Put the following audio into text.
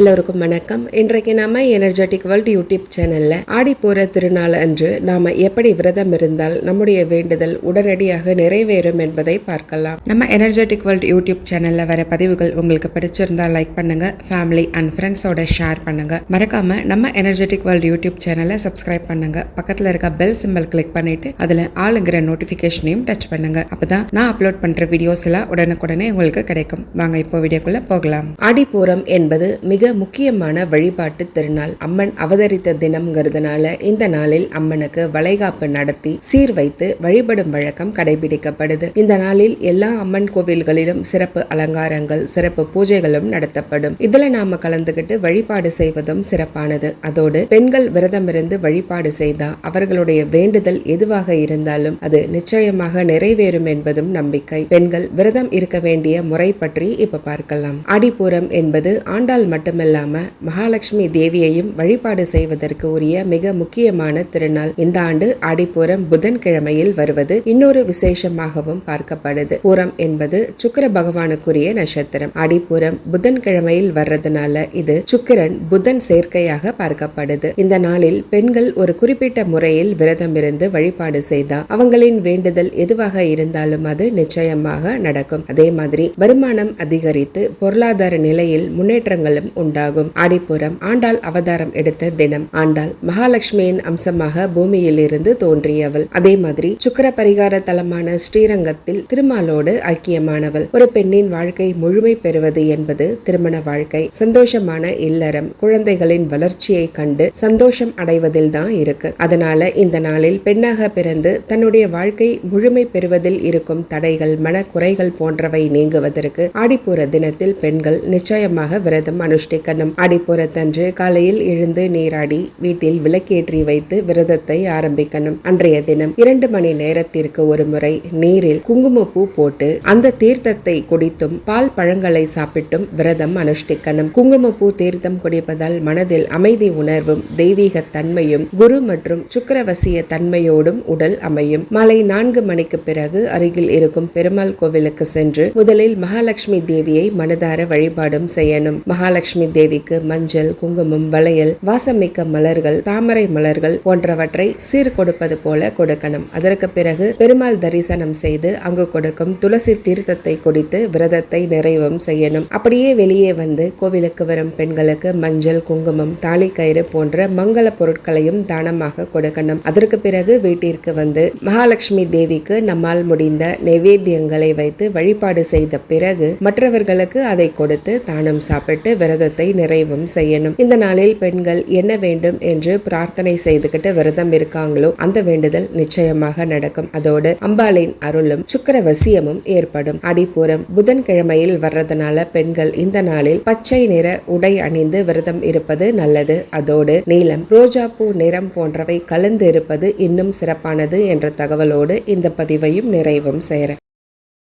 எல்லோருக்கும் வணக்கம். இன்றைக்கு நாம எனர்ஜெட்டிக் வேர்ல்ட் யூடியூப் சேனல்ல ஆடிப்பூர திருநாள் அன்று நாம எப்படி விரதம் இருந்தால் நம்முடைய வேண்டுதல் உடனடியாக நிறைவேறும் என்பதை பார்க்கலாம். நம்ம எனர்ஜெட்டிக் வேர்ல்ட் யூடியூப் சேனல்ல வர பதிவுகள் உங்களுக்கு பிடிச்சிருந்தா லைக் பண்ணுங்க ஃபேமிலி அண்ட் ஃப்ரெண்ட்ஸோட ஷேர் பண்ணுங்க. மறக்காம நம்ம எனர்ஜெட்டிக் வேர்ல்ட் யூடியூப் சேனலை சப்ஸ்கிரைப் பண்ணுங்க. பக்கத்துல இருக்க பெல் சிம்பல் கிளிக் பண்ணிட்டு அதுல ஆளுங்கிற நோட்டிபிகேஷனையும் டச் பண்ணுங்க. அப்பதான் நான் அப்லோட் பண்ற வீடியோஸ் எல்லாம் உடனுக்குடனே உங்களுக்கு கிடைக்கும். வாங்க இப்போ வீடியோக்குள்ள போகலாம். ஆடிப்பூரம் என்பது மிக முக்கியமான வழிபாட்டு திருநாள் அம்மன் அவதரித்த தினம்ங்கிறதுனால இந்த நாளில் அம்மனுக்கு வளைகாப்பு நடத்தி சீர் வைத்து வழிபடும் வழக்கம் கடைபிடிக்கப்படுது. இந்த நாளில் எல்லா அம்மன் கோவில்களிலும் சிறப்பு அலங்காரங்கள் சிறப்பு பூஜைகளும் நடத்தப்படும். இதுல நாம கலந்துகிட்டு வழிபாடு செய்வதும் சிறப்பானது. அதோடு பெண்கள் விரதம் இருந்து வழிபாடு செய்தா அவர்களுடைய வேண்டுதல் எதுவாக இருந்தாலும் அது நிச்சயமாக நிறைவேறும் என்பதும் நம்பிக்கை. பெண்கள் விரதம் இருக்க வேண்டிய முறை பற்றி இப்ப பார்க்கலாம். ஆடிப்பூரம் என்பது ஆண்டாள் மட்டும் மட்டுமல்லாம மகாலட்சுமி தேவியையும் வழிபாடு செய்வதற்கு உரிய மிக முக்கியமான திருநாள் இந்த ஆண்டு ஆடிப்பூரம் புதன்கிழமையில் வருவது. இன்னொரு விசேஷமாகவும் பார்க்கப்படுது. பூரம் என்பது சுக்கர பகவானுக்குரிய நட்சத்திரம். ஆடிப்பூரம் புதன்கிழமையில் வர்றதுனால இது சுக்கிரன் புதன் சேர்க்கையாக பார்க்கப்படுது. இந்த நாளில் பெண்கள் ஒரு குறிப்பிட்ட முறையில் விரதம் இருந்து வழிபாடு செய்தா அவங்களின் வேண்டுதல் எதுவாக இருந்தாலும் அது நிச்சயமாக நடக்கும். அதே மாதிரி வருமானம் அதிகரித்து பொருளாதார நிலையில் முன்னேற்றங்களும் உண்டாகும். ஆடிப்புறம் ஆண்டாள் அவதாரம் எடுத்த தினம் ஆண்டாள் மகாலட்சுமியின் அம்சமாக பூமியில் இருந்து தோன்றியவள். அதே மாதிரி சுக்கர பரிகார தலமான ஸ்ரீரங்கத்தில் திருமாலோடு ஐக்கியமானவள். ஒரு பெண்ணின் வாழ்க்கை முழுமை பெறுவது என்பது திருமண வாழ்க்கை. சந்தோஷமான இல்லறம் குழந்தைகளின் வளர்ச்சியை கண்டு சந்தோஷம் அடைவதில் தான் இருக்கு. அதனால இந்த நாளில் பெண்ணாக பிறந்து தன்னுடைய வாழ்க்கை முழுமை பெறுவதில் இருக்கும் தடைகள் மனக்குறைகள் போன்றவை நீங்குவதற்கு ஆடிப்புற தினத்தில் பெண்கள் நிச்சயமாக விரதம் அனுஷ்டிக்கணும் அடிப்புறத்தன்று காலையில் எழுந்து நீராடி வீட்டில் விளக்கேற்றி வைத்து விரதத்தை ஆரம்பிக்கணும். அன்றைய தினம் இரண்டு மணி நேரத்திற்கு ஒரு முறை நீரில் குங்குமப்பூ போட்டு அந்த தீர்த்தத்தை குடித்தும் பால் பழங்களை சாப்பிட்டும் விரதம் அனுஷ்டிக்கணும். குங்குமப்பூ தீர்த்தம் குடிப்பதால் மனதில் அமைதி உணர்வும் தெய்வீக தன்மையும் குரு மற்றும் சுக்கரவசிய தன்மையோடும் உடல் அமையும். மாலை நான்கு மணிக்கு பிறகு அருகில் இருக்கும் பெருமாள் கோவிலுக்கு சென்று முதலில் மகாலட்சுமி தேவியை மனதார வழிபாடும் செய்யணும். மகாலட்சுமி தேவிக்கு மஞ்சள் குங்குமம் வளையல் வாசமிக்க மலர்கள் தாமரை மலர்கள் போன்றவற்றை சீர் கொடுப்பது போல கொடுக்கணும். அதற்கு பிறகு பெருமாள் தரிசனம் செய்து அங்கு கொடுக்கும் துளசி தீர்த்தத்தை குடித்து விரதத்தை நிறைவும் செய்யணும். அப்படியே வெளியே வந்து கோவிலுக்கு வரும் பெண்களுக்கு மஞ்சள் குங்குமம் தாலி கயிறு போன்ற மங்கள பொருட்களையும் தானமாக கொடுக்கணும். அதற்கு பிறகு வீட்டிற்கு வந்து மகாலட்சுமி தேவிக்கு நம்மால் முடிந்த நைவேத்தியங்களை வைத்து வழிபாடு செய்த பிறகு மற்றவர்களுக்கு அதை கொடுத்து தானம் சாப்பிட்டு விரதத்தை நிறைவும் செய்யணும். இந்த நாளில் பெண்கள் என்ன வேண்டும் என்று பிரார்த்தனை செய்துகிட்டு விரதம் இருக்காங்களோ அந்த வேண்டுதல் நிச்சயமாக நடக்கும். அதோடு அம்பாளின் அருளும் சுக்கரவசியமும் ஏற்படும். அடிப்பூரம் புதன்கிழமையில் வர்றதுனால பெண்கள் இந்த நாளில் பச்சை நிற உடை அணிந்து விரதம் இருப்பது நல்லது. அதோடு நீலம் ரோஜாப்பூ நிறம் போன்றவை கலந்து இருப்பது இன்னும் சிறப்பானது என்ற தகவலோடு இந்த பதிவையும் நிறைவும் செய்கிறேன்.